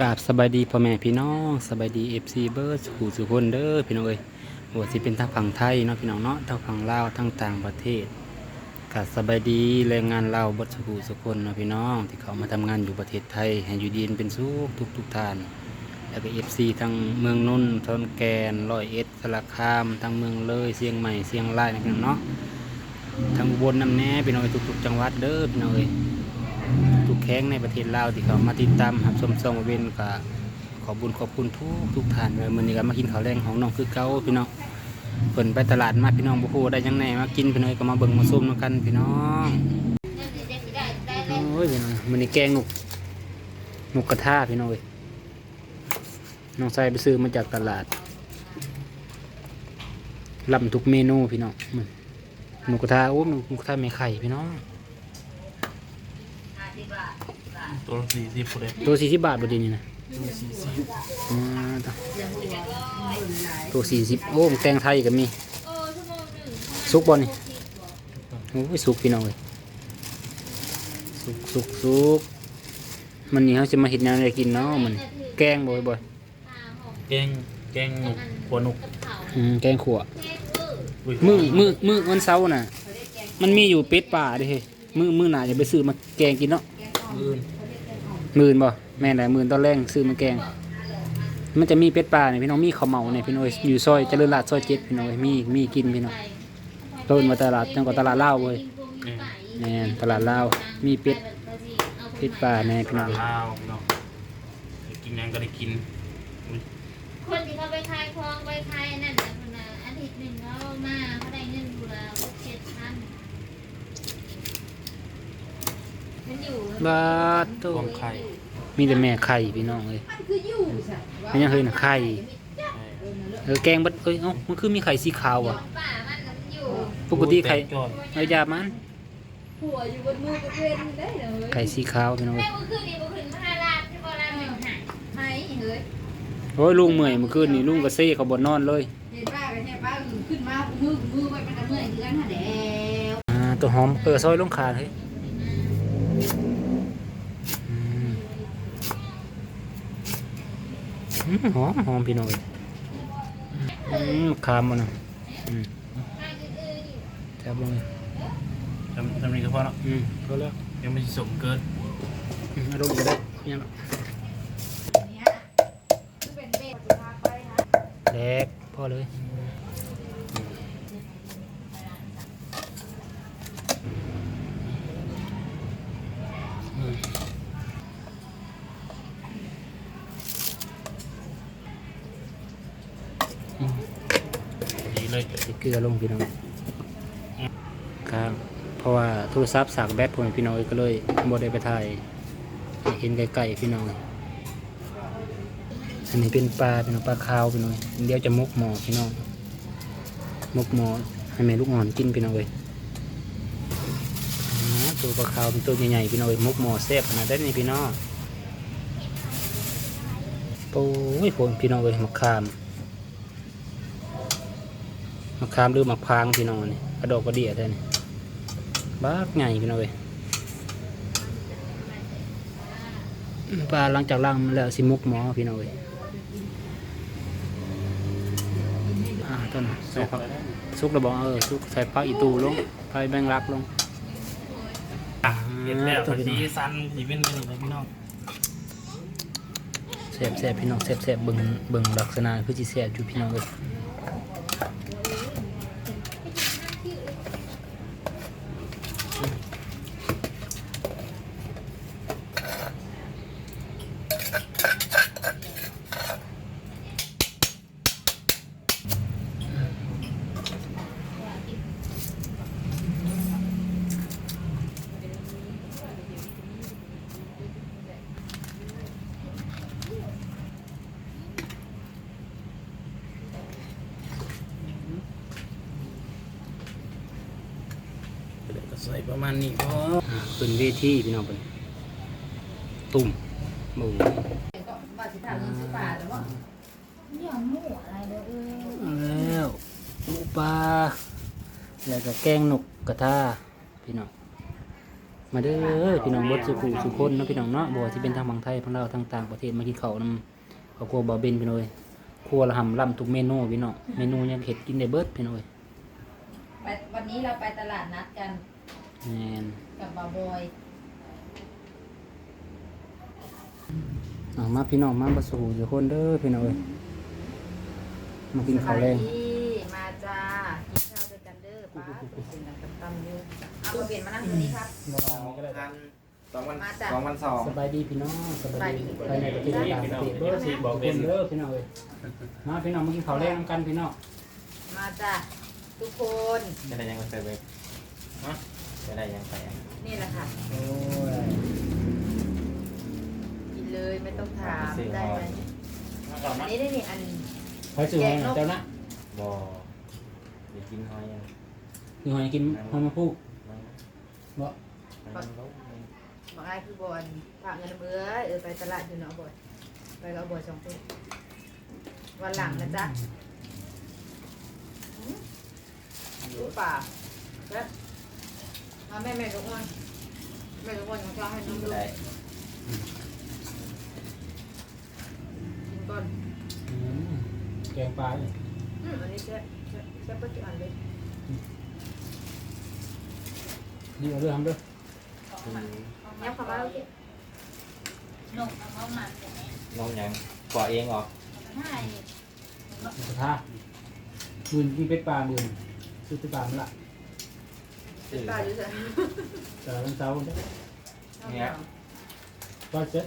กราบสบายดีพ่อแม่พี่น้องสบายดีเอฟซีเบิร์ดสุขสุคนเด้อพี่น้องเอ้ยว่าสิเป็นทางฝั่งไทยเนาะพี่น้องเนาะทางฝั่งลาวทางต่างประเทศกราบสบายดีแรงงานลาวเบดสุขสุคนเนาะพี่น้อง ที่เขามาทำงานอยู่ประเทศไทยให้อยู่ดีเป็นสุขทุกทุกท่าน แล้วก็เอฟซีทั้งเมืองนนท์ทอนแกนร้อยเอ็ดสระคามทั้งเมืองเลยเชียงใหม่เชียงรายนะพี่น้องเนาะทั้งอุบลน้ำแน่พี่น้องทุกๆจังหวัดเด้อพี่น้องเอ้ย แข้งในประเทศลาวที่เขามาติดตามรับชมซองเวนก็ขอบุญขอบคุณทุกทุกท่านเลยมือนี้ก็มากินข้าวแรงของน้องคือเก่าพี่น้องเพิ่นไปตลาดมาพี่น้องบ่ฮู้ได้จังไดมากินพี่น้องก็มาเบิ่งมาส้มกันพี่น้องโอ้ยพี่น้องมื้อนี้แกงนกนกกระทาพี่น้องเอ้ยน้องใส่ไปซื้อมาจากตลาดลำทุกเมนูพี่น้องมื้อนกกระทาโอ้หนุกกระทาไม่ไข่พี่น้อง ตัวสี่สิบคนเลยตัวสี่สิบบาทบดีนี่นะตัวสี่สิบอ่าตัวตัวสี่สิบโอ้แตงไทยก็มีซุกบอลนี่โอ้ยซุกพี่น้องเลยซุกซุกซุกมันนี่เขาจะมาเห็ดแนวอะไรกินเนาะมันแกงบ่อยบ่อยแกงแกงหนุกหัวหนุกอืมแกงขั่วอุ้ยมือมือมือวันเสาร์น่ะ มันมีอยู่เป็ดป่าเดิเฮ้ยมือมือหน่าจะไปซื้อมาแกงกินเนาะอื่น หมื่นบ่แม่นหลายหมื่นตอนแรกซื้อมาแกง มันจะมีเป็ดป่าเนี่ยพี่น้องมีข้าวเหมาเนี่ยพี่น้องอยู่ซอยเจริญราษฎร์ซอยเจ็ดพี่น้องมีมีกินพี่น้องต้นมาตลาดจังกว่าตลาดลาวเว้ยนี่แม่นตลาดลาวมีเป็ดเป็ดป่าแน่พี่ตน้อลางดลาวเนาะไปกินยังก็ได้กินอุ้ยคนที่เขาไปขายคลองไปขายอันนั่นน่ะคนน่ะอาทิตย์หนึ่งเขามาเขาได้เงินดูละหกเจ็ดพัน มันอยู่บาดโตพวงไข่มีแต่แม่ไข่พี่น้องเอ้ยมันยังเคยน่ะไข่เออแกงบัดเอ้ยเอ้ามันคือมีไข่สีขาวอะป่ามันน่ะมันอยู่ปกติไข่จอดเอ้ยยามันหัวอยู่บนมือกับเป็นได้เลยไข่สีขาวพี่น้องแม่เอ้ยเมื่อคืนนี้เมื่อคืนพระราชที่โบราณหนึ่งหายไหมเฮ้ยโอ้ยลุงเมื่อยเมื่อคืนนี่ลุงก็เซ่เขาบ่นอนเลยเห็นป้ากันเนี่ยป้าขึ้นมามือมือไว้มันจะเมื่อยเดือนหาแล้วอ่าตัวหอมเออซอยลงขาเฮ้ยอืมอืม หอมหอมพี่น้องเอ้ยอืมคามมันนะอืมข้างอื่นๆอยู่แซ่บลงเลยทำทำนี่ก็พอแล้วอืมก็แล้วยังไม่สมเกินอืมอารมณ์ก็ได้ยังละเนี่ยคือเป็นเบ็ดพาไปนะแดกพอเลย ลือลงพี่น้องครับเพราะว่าโทรศัพท์สากแบตผมพี่น้องก็เลยบ่ได้ไปถ่ายเห็นไกลๆพี่น้องอันนี้เป็นปลาพี่น้องปลาขาวพี่น้องเดี๋ยวจะมกหมอพี่น้องมกหมอให้แม่ลูกอ่อนกินพี่น้องเลยตัวปลาขาวเป็นตัวใหญ่ๆพี่น้องเอ้ยมกหมอแซ่บขนาดนี้พี่น้องโอ้ยผมพี่น้องเลยมะขาม มะขามหรือมะพร้างพี่น้องนี่กระดอกกระเดี่ยแท้นี่บ้ากใหญ่พี่น้องเว้ยปลาหลังจากล้างมันแล้วสิมุกหมอพี่น้องเว้ยอ่าต้นใส่ผักซุกระบอกเออซุกใส่ผักอีตูลงใส่แบงรักลงอะเห็นแล้วตัวสีพี่น้องสันสีเป็นเป็นอะไรพี่น้องแซ่บแซ่บพี่น้องแซ่บแซ่บเบิ่งเบิ่งลักษณะคือสิแซ่บอยู่พี่น้องเว้ย ประมาณนี้พออ่าเป็นเวทีพี่น้องเป็นตุ่มหมูก็มาสิทางเงินสิบบาทแล้วว่าเนี่ยหมูอะไรเลยเออแล้วหมูปลาแล้วก็แกงนกกระทาพี่น้องมาเด้อพี่น้องเบดสุขุสุคนเนาะพี่น้องเนาะบ่ว่าสิเป็นทางบางไทยทางลาวทางต่างประเทศมากินข้าวนำครอบครัวบ่าวเบนพี่น้องเอ้ยครัวละหำล่ำทุกเมนูพี่น้องเมนูยังเฮ็ดกินได้เบิดพี่น้องเอ้ยไปวันนี้เราไปตลาดนัดกัน แม่นกับบาวบอยเอามาพี่น้องมาบ่สู่สุคนเด้อพี่น้องเอ้ยมากินข้าวแรงสวัสดีมาจ้ากินข้าวด้วยกันเด้อป้าเป็นอะไรกับตำอยู่เอามาเปลี่ยนมานั่งตรงนี้ครับสองพันสองวันมาจ้ะ สองวันสองสบายดีพี่น้องสบายดีสบายดีภายในประเทศและต่างประเทศเด้อสิบอกเป็นเด้อพี่น้องเอ้ยมาพี่น้องมากินข้าวแรงนำกันพี่น้องมาจ้าทุกคนจะได้ยังมาเซอร์เวย์ฮะ จะได้ยังไปอะนี่แหละค่ะ โอ้ยกินเลยไม่ต้องถามได้ไหมมาก่อนอันะนนี้ได้นี่อันไปสื่อให้เจ้านะบอเดี๋ยวกินหอยยังคือหอยกินหอยมาพูกมันบ่มันลบบางไอ้คือบอลฝากเงินเบื่อเออไปตลาดอยู่เนาะบอยไปกับเอาบอยสองคนวันหลังนะจ๊ะหืมรู้ป่าแล้ว เอาแม่แม่ลูกมันแม่ลูกมันของเราให้น้องดูได้กินก่อนอืมแกงปลาเนี่ยอืมอันนี้แซ่บแซ่บแซ่บปะจุอันเลยนี่เอาเรื่องทำเด้อยับเข้ามาแล้วกินนกเอาเขาหมักแต่แม่น้องยังกว่าเองเหรอใช่กระทะมื่นกินเป็ดปลามื่นซื้อเป็ดปลามาละ ชื่อตาอยู่เถอะแต่วันเสาร์เด้อเนี่ยก็เจ็ด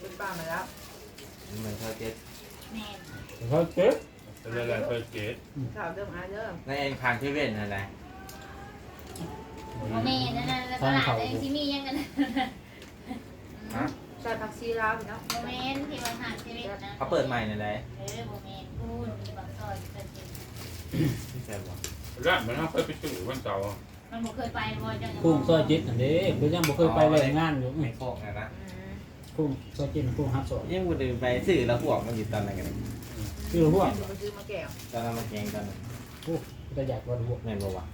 เป็นป้ามาแล้วเหมือนเธอเก็ตแม่แต่เขาเจ็ดเป็นอะไรเพื่อเกตข่าวเริ่มอาเริ่มในเองผ่านที่เว้นอะไรแม่นั่นน่ะแล้วตลาดเองที่มียังกันฮะใส่ผักชีลาวพี่น้องโมเมนที่วันหาชีวิตนะเขาเปิดใหม่ในไหนเออโมเมนพูดมีบางซอยเป็นจริงที่แซ่บบ่ร้านมันเขาเคยไปซื้อวันเสาร์ มันบ่เคยไปบ่จังกุ้งซอยเจ็ดอันนี้เพิ่นยังบ่เคยไปแรงงานอยู่อืไม่มโคกนะนะอืมกุ้งซอยเจ็ดกุ้งฮับสดยังบุตรไปซื้อแล้วพวกมันอยู่ตอนไหนกันคือพวกมาซื้อมาแก้วตอนนั้นมาแกงตอนนั้นโอ้ก็อยากว่าพวกแม่นบ่วะ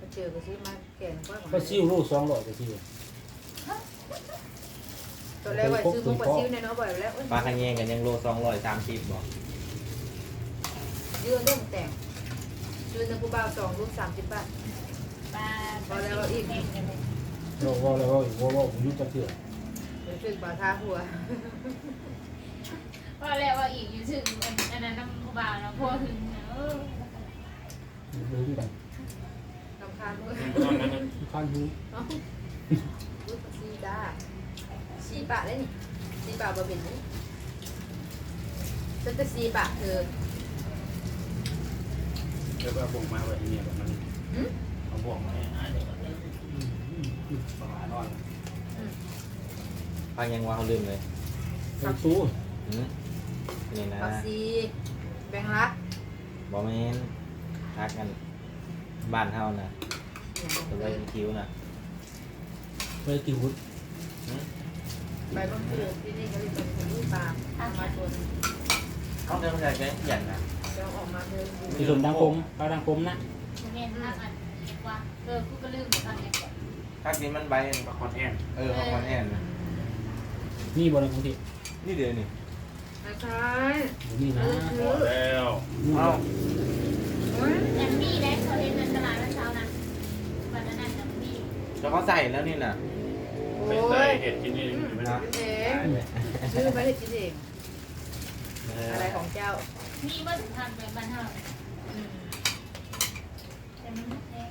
มาเจอก็ซื้อมาแก้วก็ก็ซิ่วลูกสองร้อยก็ซิ่วตัวแรกว่าซื้อพวกปลาซิวเนี่ยเนาะบ่อยแล้วปลาขะแยงกันยังโลสองร้อยสามสิบบ่ยืนต้มแต่งซื้อน้ำผู้บ่าวสองลูกสามสิบบาท ปลาโลว่าแล้วว่าอีกว่าว่าผมยุ่งจะเถื่อนเดี๋ยวซื้อปลาท่าหัวว่าแล้วว่าอีกอยู่ถึงอันนั้นน้ำบ่าวนาะพวกถึงเออรู้กันลำคาญมือข้างหูลูกปลาซีจ้าซีปะได้นี่ซีปะบะเป็นนี่ฉันจะซีปะเธอแล้วก็บ่งมาไว้ที่นี่แบบนั้น เอาบ่งมาให้อ่านเดี๋ยวก่อนปลานอนปลายังว่าเขาลืมเลยไอ้ตู้หืมนี่นะปลาซีแบงรักบอแมนทักกัน บ้านเฮานะตัวไว้คิ้วนะไปกี่วุ้นหืมใบมะกรูดที่นี่ก็เลยเป็นลูกปลาเอามาตัวนึงเขาเดินมาจากไหนหยันนะเดี๋ยวออกมาเดินที่สมดังคมปลาดังคมนะโมเมนทักอัน ว่าเออกูก็ลืมทำอย่างเงี้ยทักนี้มันใบปลาคอนแอนเออของมันแอนนะนี่บริกรุงเทพนี่เดี๋ยวนี่นะคะนี่นะพอแล้วเอ้าแต่มีได้เขาเห็นในตลาดวันเช้านะวันนั้นน่ะมีแล้วเขาใส่แล้วนี่น่ะไปใส่เห็ดกินนี่ไม่นะได้เองชื่อไม่ได้กินเองเอออะไรของเจ้า มีว่าถึงทำเป็นบ้านเฮาอื มแต่มันแพง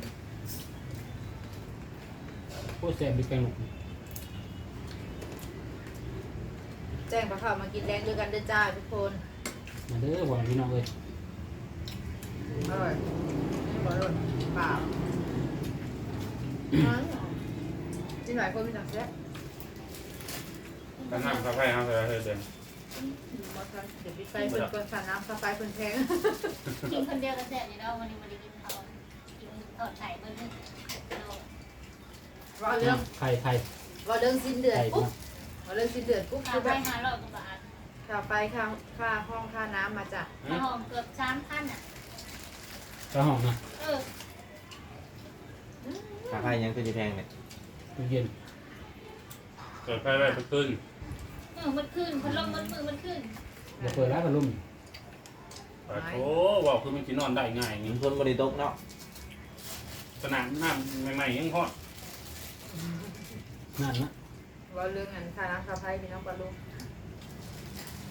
โคตรแซ่บบิ๊กแปงหนุกแจ้งปลาข้าวมากินแรงด้วยกันเด้อจ้าทุกคนมาเด้อบอกพี่น้องเลยอร่อยนี่บอกเลยเปล่าจินหลายคนมีหนักแซ่บก็น้ำกาแฟเขาใส่เดินเดี๋ยวปิดไฟเพิ่นก่อนสั่นน้ำกาแฟเพิ่นแพงกินคนเดียวก็แซ่บอยู่แล้ววันนี้วันนี้กินเขากินท อดไข่เบิ้ลนึงว่าเรื่องไข่ไข่ว่าเรื่องสิ้นเดือนไข่ปุ๊บว่าเรื่องสิ้นเดือนปุ๊บค่าคือไฟแบบห้าร้อยกว่าบาทค่าไฟค่าค่าห้องค่าน้ำมาจ้ะค่าห้องเกือบสามพันอะ กระหองนะเออขาไฟยังคือจะแพงเนี่ยสตู้เย็นเปิดไฟไว้เพิ่นขึ้นเออมันขึ้นพัดลมมันมือมันขึ้นเราเปิดร้านพัดลมปะโถว่าคือมันสินอนได้ง่ายมีนี่คนบริตกเนาะ ขนาดน้ำใหม่ๆยังฮอดนั่นนะว่าเรื่องงานค่าน้ำค่าไฟพี่น้องปลาลูก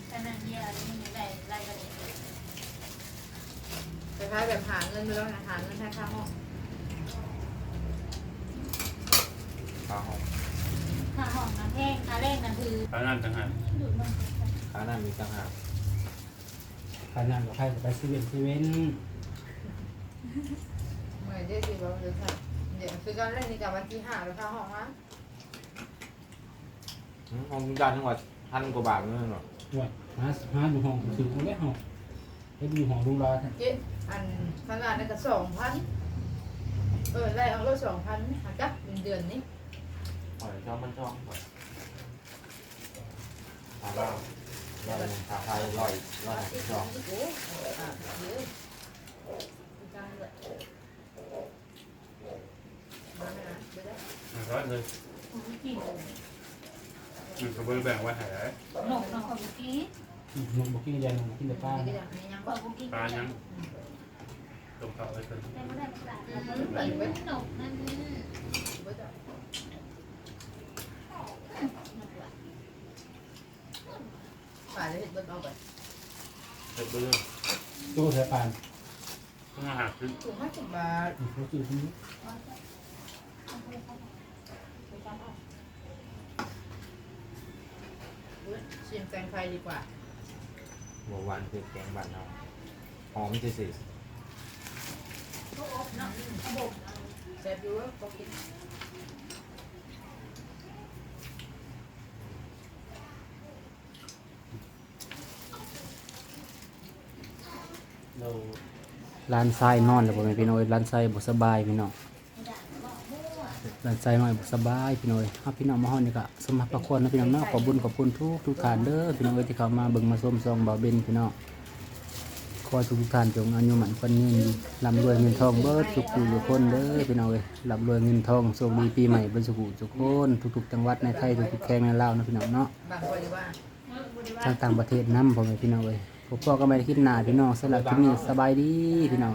แต่นั่นเดียวนี่มันได้ไล่กันเองคล้ายๆแบบหาเงินไปแล้วนะหาเงินให้ค่าห้องขาห้องค่าห้องน้ำแห้งค่าแรงนั่นคือทางนั้นต่างหากดูดมันขาหน้ามีต่างหากขนาดกับใครกับไปเซเว่นเซเว่น เมื่อเดี๋ยวสิว่าเดี๋ยวค่ะเดี๋ยวคือการเล่นนี่กับวันที่ห้าแล้วค่าห้องนะอืมห้องจานทั้งหมดพันกว่าบาทนั่นหรอหวยหาหาอยู่ห้องถือเอาไว้ห้องไปอยู่ห้องลุงรอท่านเจ๊อันขนาดนั้นก็สองพันเออไล่เอาก็สองพันหาจักเป็นเดือนนี้ปล่อยช่องมันช่องขาเราร้อยหนึ่งขาไฟร้อยร้อยหนึ่งช่อง โอ้โหอะเดี๋ยวจังเลยมาไหมนะเดี๋ยวได้ ร้อยเลยผมกินมันก็บ่ได้แบ่งไว้ให้ได้หนกน้องของเมื่อกี้หนุ่มบอกกินยาหนุ่มกินแต่ปลานี่ก็อย่างนี้ยังบก็อกผมกินปลายังตรงเขาไว้เพิ่นแต่ไม่ได้ปลากินหนกนั่นบ่จะป่าจะเห็นเบิดเอาไปเสร็จไปเลยตู้เสือปานต้องมาหาซื้อ ถูกห้าสิบบาทเขาจืดที่นี่อุ๊ ยชิมแตงไทยดีกว่าหัววันคือแกงบ้านเราหอมสิสิแซ่บอยู่ก็กินเราร้านทรายนอนแล้วบ่แม่นพี่น้อยร้านทรายบ่สบายพี่น้อง ร้านทรายน้อยสบายพี่น้อยเฮาพี่น้องมาฮอดนี่ก็สมมาประควรนะพี่น้องเนาะขอบุญขอบคุณทุกทุกท่านเด้อพี่น้องเอ้ยที่เข้ามาเบิ่งมาชมซองบ่าวเบนพี่น้องขอให้ทุกท่านจงอายุหมันคนยืนร่ำรวยเงินทองเบิดทุกผู้ทุกคนเด้อพี่น้องเอ้ยร่ำรวยเงินทองโชคดีปีใหม่เบิ่สุขทุกคนทุกๆจังหวัดในไทยทุกๆแห่งในลาวนะพี่น้องเนาะทางต่างประเทศนำพ่อแม่พี่น้องเอ้ยพวกพ่อก็ไม่ได้คิดหนาพี่น้องสำหรับที่นี่สบายดีพี่น้อง